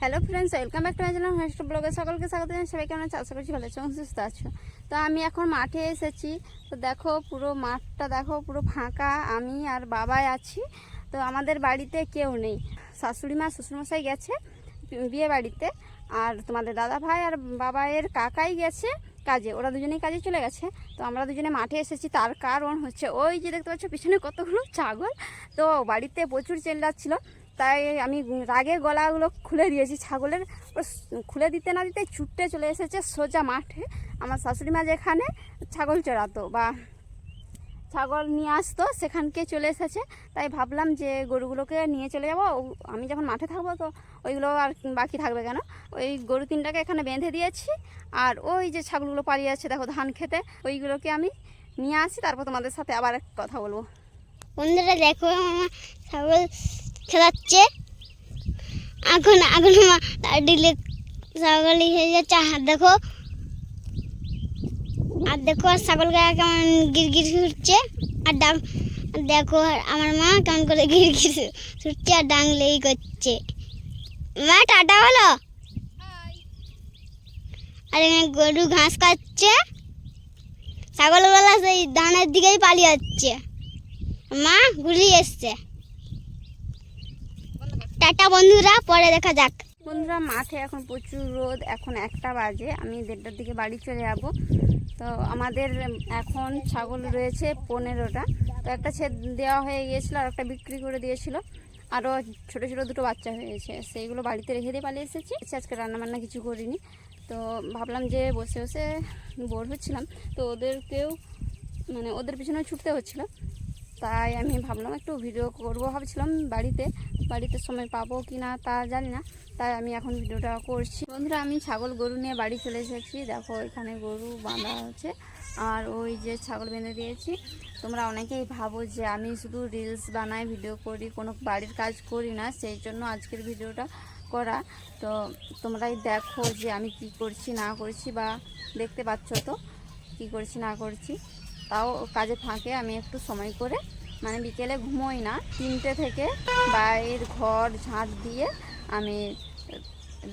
Hello friends welcome back to my channel heist ব্লগে সকলকে স্বাগত জানাই। সবাই কেমন আছে? আশা করছি ভালো আছো সুস্থ আছো। তো আমি এখন মাঠে এসেছি। তো দেখো পুরো মাঠটা দেখো, পুরো ফাঁকা। আমি আর বাবাই আছি। তো আমাদের বাড়িতে কেউ নেই। শাশুড়ি মা, শ্বশুরমশাই গেছে বিয়ে বাড়িতে। আর তোমাদের দাদা ভাই আর বাবাইয়ের কাকাই গেছে কাজে। ওরা দুজনেই কাজে চলে গেছে। তো আমরা দুজনে মাঠে এসেছি। তার কারণ হচ্ছে, ওই যে দেখতে পাচ্ছ, পিছনে কতগুলো ছাগল। তো বাড়িতে প্রচুর চেল্লাচ্ছিল। তাই আমি রাগে গলাগুলো খুলে দিয়েছি ছাগলের। খুলে দিতে না দিতে ছুটে চলে এসেছে সোজা মাঠে। আমার শাশুড়ি মা যেখানে, ছাগল চড়াতো বা ছাগল নিয়ে আসতো, সেখানকে চলে এসেছে। তাই ভাবলাম যে গরুগুলোকে নিয়ে চলে যাব। আমি যখন মাঠে থাকব তো ওইগুলো আর বাকি থাকবে কেন? ওই গরু তিনটাকে এখানে বেঁধে দিয়েছি। আর ওই যে ছাগলগুলো পালিয়ে আছে দেখো ধান খেতে, ওইগুলোকে আমি নিয়ে আসি। তারপর তোমাদের সাথে আবার কথা বলব। বন্ধুরা, দেখো আমার ছাগল খেলাচ্ছে। এখন এখন দিলে ছাগল হয়ে যাচ্ছে। হাত দেখো, আর দেখো ছাগল গায়ে কেমন গিরগির ছুটছে। আর ডাং, দেখো আমার মা কেমন করে গিরগির ছুটছে আর ডাংলেই করছে। মা, টাটা বলো। আর এখানে গরু ঘাস খাচ্ছে। ছাগলগুলো সেই ধানের দিকেই পালিয়ে যাচ্ছে। মা ঘুরিয়ে এসছে। টাটা বন্ধুরা, পরে দেখা যাক। বন্ধুরা, মাঠে এখন প্রচুর রোদ, এখন একটা বাজে, আমি দেড়টার দিকে বাড়ি চলে যাব। তো আমাদের এখন ছাগল রয়েছে পনেরোটা। তো একটা ছেদ দেওয়া হয়ে গিয়েছিল আর একটা বিক্রি করে দিয়েছিল। আরও ছোটো ছোটো দুটো বাচ্চা হয়েছে, সেইগুলো বাড়িতে রেখে দিয়ে পালিয়ে এসেছি। এসে আজকে রান্নাবান্না কিছু করিনি। তো ভাবলাম যে বসে বসে বোর হচ্ছিলাম। তো ওদেরকেও মানে ওদের পিছনে ছুটতে হচ্ছিল। তাই আমি ভাবলাম একটু ভিডিও করব। ভাবছিলাম বাড়িতে বাড়িতে সময় পাবো কি না তা জানি না। তাই আমি এখন ভিডিওটা করছি। বন্ধুরা, আমি ছাগল গরু নিয়ে বাড়ি চলে এসেছি। দেখো, এখানে গরু বাঁধা আছে। আর ওই যে ছাগল বেঁধে দিয়েছি। তোমরা অনেকেই ভাবো যে আমি শুধু রিলস বানাই ভিডিও করি, কোনো বাড়ির কাজ করি না। সেই জন্য আজকের ভিডিওটা করা। তো তোমরাই দেখো যে আমি কি করছি, না করছি বা দেখতে পাচ্ছ তো? কি করছি, না করছি। তাও কাজে ফাঁকে, আমি একটু সময় করে মানে বিকেলে ঘুমোই না, তিনটে থেকে বাইরের ঘর ঝাঁট দিয়ে আমি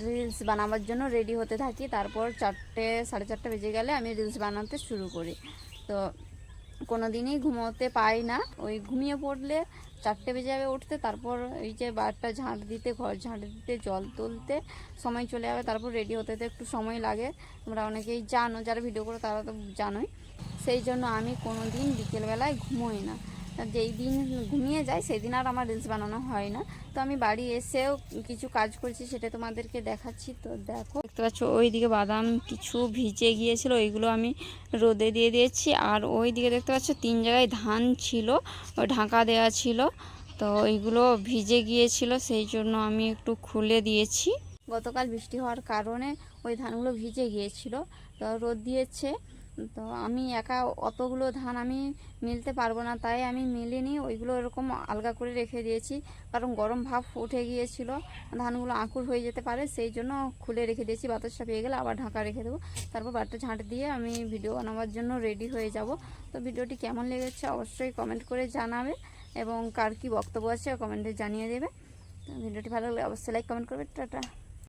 রিলস বানাবার জন্য রেডি হতে থাকি। তারপর চারটে, সাড়ে চারটে বেজে গেলে আমি রিলস বানাতে শুরু করি। তো কোনো দিনই ঘুমোতে পাই না। ওই ঘুমিয়ে পড়লে চারটে বেজে যাবে উঠতে, তারপর এই যে বারটা ঝাঁট দিতে, ঘর ঝাঁট দিতে, জল তুলতে সময় চলে যাবে, তারপর রেডি হতে তো একটু সময় লাগে। তোমরা অনেকেই জানো, যারা ভিডিও করো তারা তো জানোই। সেই জন্য আমি কোনো দিন বিকেলবেলায় ঘুমোই না। যেই দিন ঘুমিয়ে যাই সেই দিন আর আমার রিলস বানানো হয় না। তো আমি বাড়ি এসেও কিছু কাজ করছি, সেটা তোমাদেরকে দেখাচ্ছি। তো দেখো, দেখতে পাচ্ছ ওইদিকে বাদাম কিছু ভিজে গিয়েছিল, ওইগুলো আমি রোদে দিয়ে দিয়েছি। আর ওই দিকে দেখতে পাচ্ছ তিন জায়গায় ধান ছিল, ঢাকা দেওয়া ছিল। তো ওইগুলো ভিজে গিয়েছিল, সেই জন্য আমি একটু খুলে দিয়েছি। গতকাল বৃষ্টি হওয়ার কারণে ওই ধানগুলো ভিজে গিয়েছিল। তো রোদ দিয়েছে। তো আমি একা অতগুলো ধান আমি মিলতে পারব না, তাই আমি মিলিনি। ওইগুলো এরকম আলগা করে রেখে দিয়েছি, কারণ গরম ভাব উঠে গিয়েছিল, ধানগুলো আঁকুর হয়ে যেতে পারে, সেই জন্য খুলে রেখে দিয়েছি বাতাসটা পেয়ে গেলে আবার ঢাকা রেখে দেবো। তারপর বাটটা ঝাঁট দিয়ে আমি ভিডিও বানাবার জন্য রেডি হয়ে যাব। তো ভিডিওটি কেমন লেগেছে অবশ্যই কমেন্ট করে জানাবে এবং কার কী বক্তব্য আছে কমেন্টে জানিয়ে দেবে। ভিডিওটি ভালো লাগলে অবশ্যই লাইক, কমেন্ট করবে। টাটা।